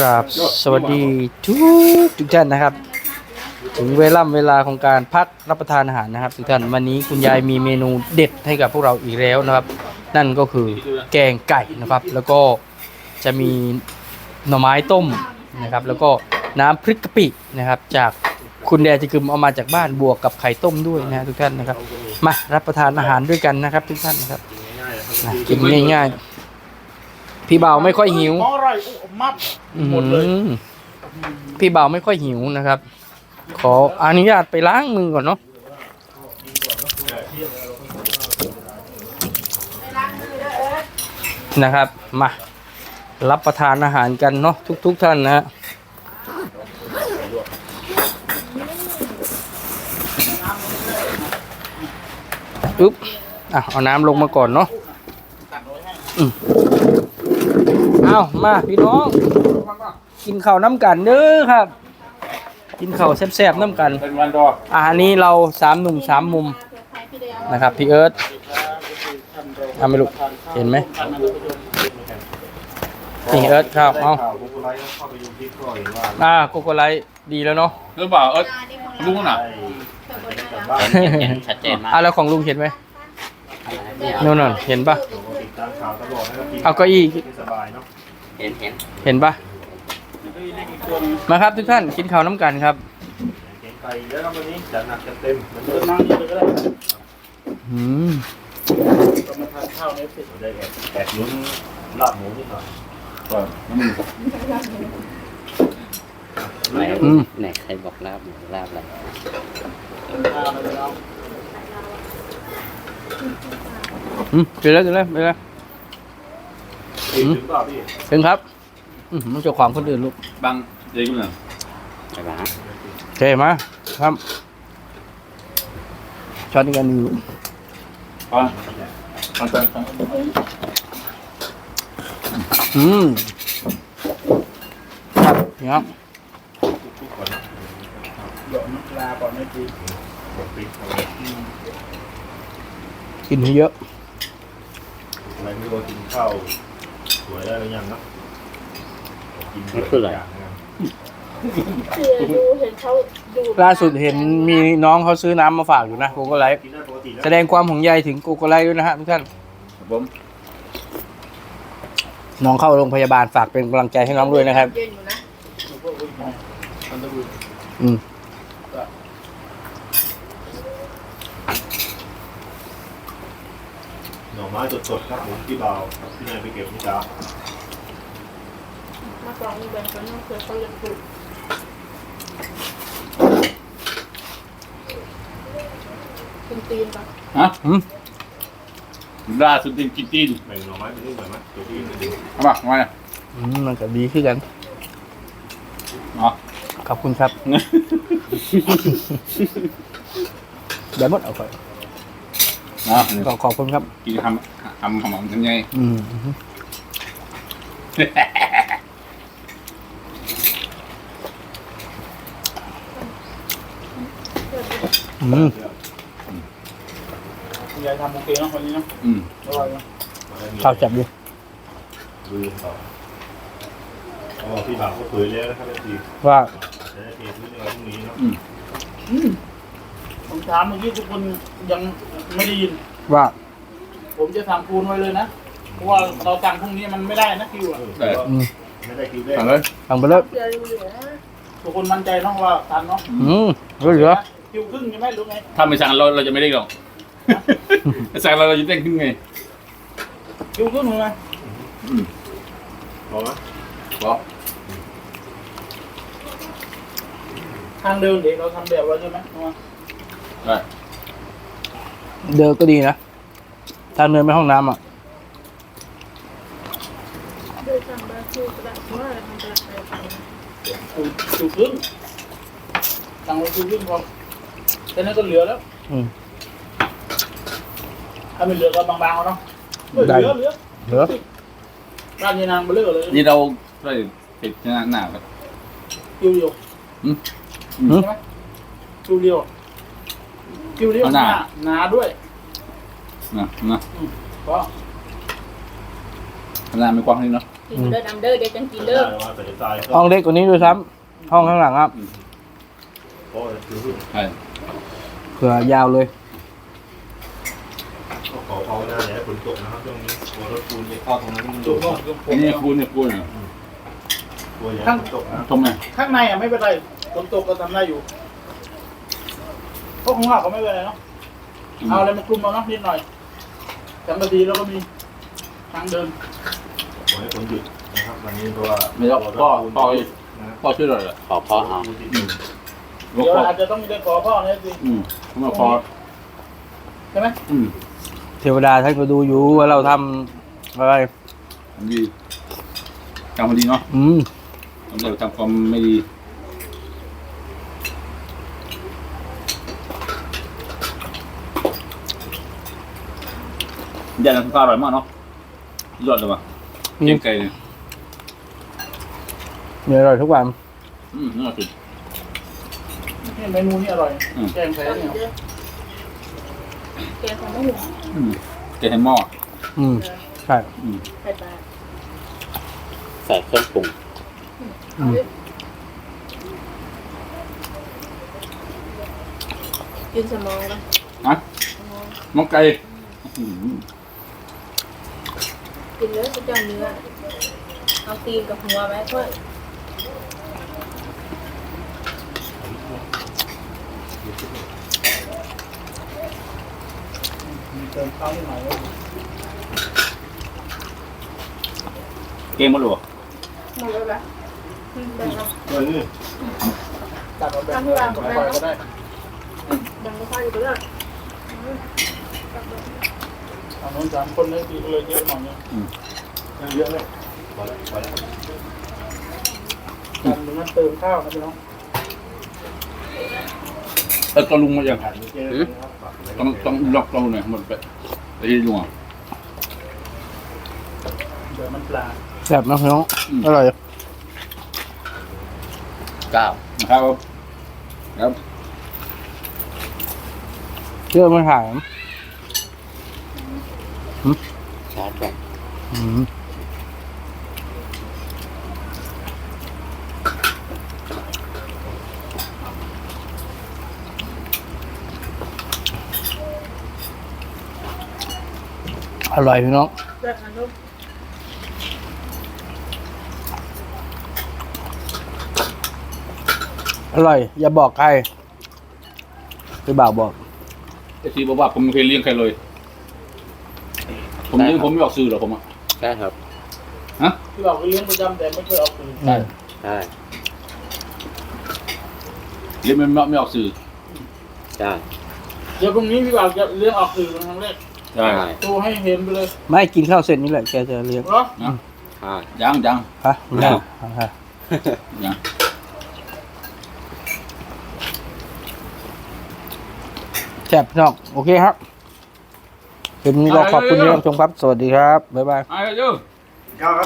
ครับสวัสดีทุกทุกท่านนะครับ ถึงเวลาเวลาของการพักรับประทานอาหารนะครับ ทุกท่านวันนี้คุณยายมีเมนูเด็ดให้กับพวกเราอีกแล้วนะครับ นั่นก็คือแกงไก่นะครับ แล้วก็จะมีหน่อไม้ต้มนะครับ แล้วก็น้ำพริกกะปินะครับ จากคุณแดจิกึมเอามาจากบ้านบวกกับไข่ต้มด้วยนะทุกท่านนะครับ มารับประทานอาหารด้วยกันนะครับ ทุกท่านนะครับนะกินง่ายๆ พี่เบาไม่ค่อยหิวมอร่อยอุ๊ยมับอื้อหมดเลยหือพี่เบาไม่ค่อยหิวนะครับ ขออนุญาตไปล้างมือก่อนเนาะนะครับ มารับประทานอาหารกันเนาะทุก ๆ ท่านนะฮะอุ๊บอะเอาน้ำลงมาก่อนเนาะอืม เอามาพี่น้อง กินข้าวน้ำกันเด้อครับ กินข้าวแซ่บๆน้ำกันเป็นวันดอกอาหารนี้เราสามหนุ่มสามมุมนะครับพี่เอิร์ธเอาไม่ลูกเห็นไหมนี่เอิร์ธครับเอาข่าวบุกไลท์เข้าไปดูคลิปก็เห็นว่าอ่าโกโกไลท์ดีแล้วเนาะหรือเปล่าเออลุงน่ะได้เห็นชัดเจนมากอ่าแล้วของลุงเห็นไหมนู่นนนเห็นปะติดตามข่าวตลอดนะครับเอาเก้าอี้ไม่สบาย เนาะเห็นเห็นเห็นปะมาครับทุกท่านกินข้าวน้ำกันครับเก่งไก่เยอะครับวันนี้จัดหนักจัดเต็มเหมือนเดิมนั่งนี่เลยก็ได้อืมก็มาทานข้าวในสิได้แอบแอบลุ้นลาบหมูนิดหน่อยไหนอืมไหนใครบอกลาบหมูลาบอะไรข้าวในเราอืมกินแล้วกินแล้วไปแล้วพี่ ถึงเปล่าพี่ถึงครับอืมมันจะขวางคนอื่นลูกบางเด็กเนี่ยใช่ปะโอเคมาครับช้อนกันอยู่อะมันเป็นอืมครับนี่ครับหยดน้ำปลาก่อนไม่ดีกดปิดเอากินให้เยอะอะไรไม่รู้ว่ากินข้าวส วยได้หรือยังเนาะกินไม่คืออะไรย่างนะครับเสียดูเห็นเขาดูล่าสุดเห็นมีน้องเขาซื้อน้ำมาฝากอยู่นะโกโกไลท์กินได้ปกติแล้วแสดงความห่วงใยถึงโกโกไลท์ด้วยนะฮะทุกท่านผมน้องเข้าโรงพยาบาลฝากเป็นกำลังใจให้น้องด้วยนะครับ เย็นอยู่นะมันจะดูอืม หน่อไม้สดๆครับผมพี่เบาพี่นายไปเก็บนี่จ้ามาสองอีเวนต์กันต้องเคยเขาเรียนปลูกคุณตีนปะฮะอืมล่าสุดจริงกินตีนแบ่งหน่อไม้เป็นลูกหน่อยไหมตัวพี่ไม่ดีเอามาทำไมอืมมันก็ดีขึ้นกัน อ๋อขอบคุณครับ เดี๋ยวหมดเอาไป อ๋อก็ขอบคุณครับ กินทำทำหอมๆยังไงอืมอืมคุณยายทำโอเคเนาะวันนี้เนาะอืมอร่อยเนาะข้าวจับดิลืมต่ออ๋อพี่บ่าวก็เผยแล้วนะครับพี่ว่าจะได้เทพื้นในวันพรุ่งนี้เนาะ ผมถามเมื่อกี้ทุกคนยังไม่ได้ยิน ว่า ผมจะสั่งปูนไว้เลยนะ เพราะว่าเราสั่งพรุ่งนี้มันไม่ได้นะคิวอะเอออืมไม่ได้คิวแรกสั่งเลยฟังไปเลยเสียดูอยู่นะทุกคนมั่นใจเนาะว่าทันเนาะอืมเหลือคิวครึ่งใช่ไหมหรู้ไงถ้าไม่สั่งเราเราจะไม่ได้หรอกสั่งเราเราจะเต้นขึ้นไงคิวครึ่งถูกไหมพอไหมบอกทางเดินเด็กเราทำแบบไว้ใช่ไหมถูก ไหมได้เดินก็ดีนะทางเดินไปห้องน้ำอะโดยสั่งบาคิวกระดาษว่าทำกระดาษไปไปคิวคิวครึ่งสั่งไว้คิวครึ่งพอแค่นั้นก็เหลือแล้ว อืมถ้าไม่เหลือก็บางๆเอาเนาะเออได้ เหลือเหลือเหลือร้านยานางมาเลือกเลยนี่เราได้ติดหน้าหน้าแบบคิวเดียวอืม ใช่ไหมคิวเดียว คิวเดียวหนาหนาด้วยนะนะก็หน้าไม่กว้างนี่เนาะคกินเด้อดำเด้อเดี๋ยวจังกินได้เด้อว่าแต่ตายก็ห้องเล็กกว่านี้ด้วยซ้ำห้องข้างหลังครับเพราะคือพึ่งใช่เผื่อยาวเลยก็ขอภาวนาอย่าให้ฝนตกนะครับช่วงนี้กลัวรถปูนจะเข้าตรงนั้นจุกโน่นจุกผมนี่คูณเนี่ยคูณเนี่ยกลัวอย่าให้ฝนตกนะทำไมข้างในอะไม่เป็นไรฝนตกก็ทำได้อยู่ พวกข้างนอกก็ไม่เป็นไรเนาะเอาอะไรมาคลุมเอาเนาะนิดหน่อยสังกะสีแล้วก็มีทางเดินขอให้ฝนหยุดนะครับวันนี้เพราะว่าไม่ต้องพ่อพ่อนะพ่อช่วยหน่อยละขอพ่อเอาอืมเดี๋ยวอาจจะต้องได้ขอพ่อเนี่ยสิอืมมาพอใช่ไหมอืมเทวดาท่านก็ดูอยู่ว่าเราทำอะไรดีจำมันดีเนาะ อืมเราจำความไม่ดี ยาน้ำปลาอร่อยมากเนาะยอดเลยว่ะเก่งไก่เนี่ยมีอร่อยทุกวันอืมน่าสุดนี่เมนูนี่อร่อยอืมแกงใส่เนี่ยแกงของมะม่วงอืมแกงเห็นหม้ออืมใช่อืมใส่ปลาใส่เครื่องปรุงอืมกินสมองนะอะน้องไก่อืม กินเลยก็จะเนื้อ เอาตีนกับหัวไว้เพื่อมีเติมข้าวนิดหน่อยแล้วเก่งมาหรอหมดแล้วปะอืมได้ครับเออนี่ตัดเอาแบบนี้ก็ได้ดังก็พออยู่ก็ได้ เอาโน้นสามคนเลยตีเลยเยอะหน่อยเนี่ยเยอะเลยพอแล้วพอแล้วการตรงนั้นเติมข้าวนะพี่น้องเออก็ลุงมาอย่างผ่านเยอะเลยนะครับฝากไว้ต้องต้องล็อกเราหน่อยหมดไปไปที่ลุงอะเดี๋ยวมันปลาแซ่บนะพี่น้องอร่อยเก้านะครับครับเชื่อมาถามชาร์จแบตอืมอร่อยพี่น้องแบบนั้นลูกอร่อย อย่าบอกใครพี่บ่าวบอกไอ้ทีบอกว่าผมไม่เคยเลี้ยงใครเลย ผมเลี้ยงผมไม่บอกซื้อหรอกผมอะใช่ครับฮะที่บอกว่าเลี้ยงประจำแต่ไม่เคยเอาคืนใช่ใช่เลี้ยงไม่ไม่ออกสื่อใช่เดี๋ยวพรุ่งนี้พี่บ่าวจะเลี้ยงออกคืนเป็นครั้งแรกใช่โชว์ให้เห็นไปเลยไม่กินข้าวเสร็จนี่แหละแกจะเลี้ยงเหรอนะใช่ยังยังฮะไม่ได้ฮะยังแซ่บพี่น้องโอเคครับ คลิปนี้เราขอบคุณที่รับชมครับ สวัสดีครับ บ๊ายบาย ไปเจ้าข้าวครับ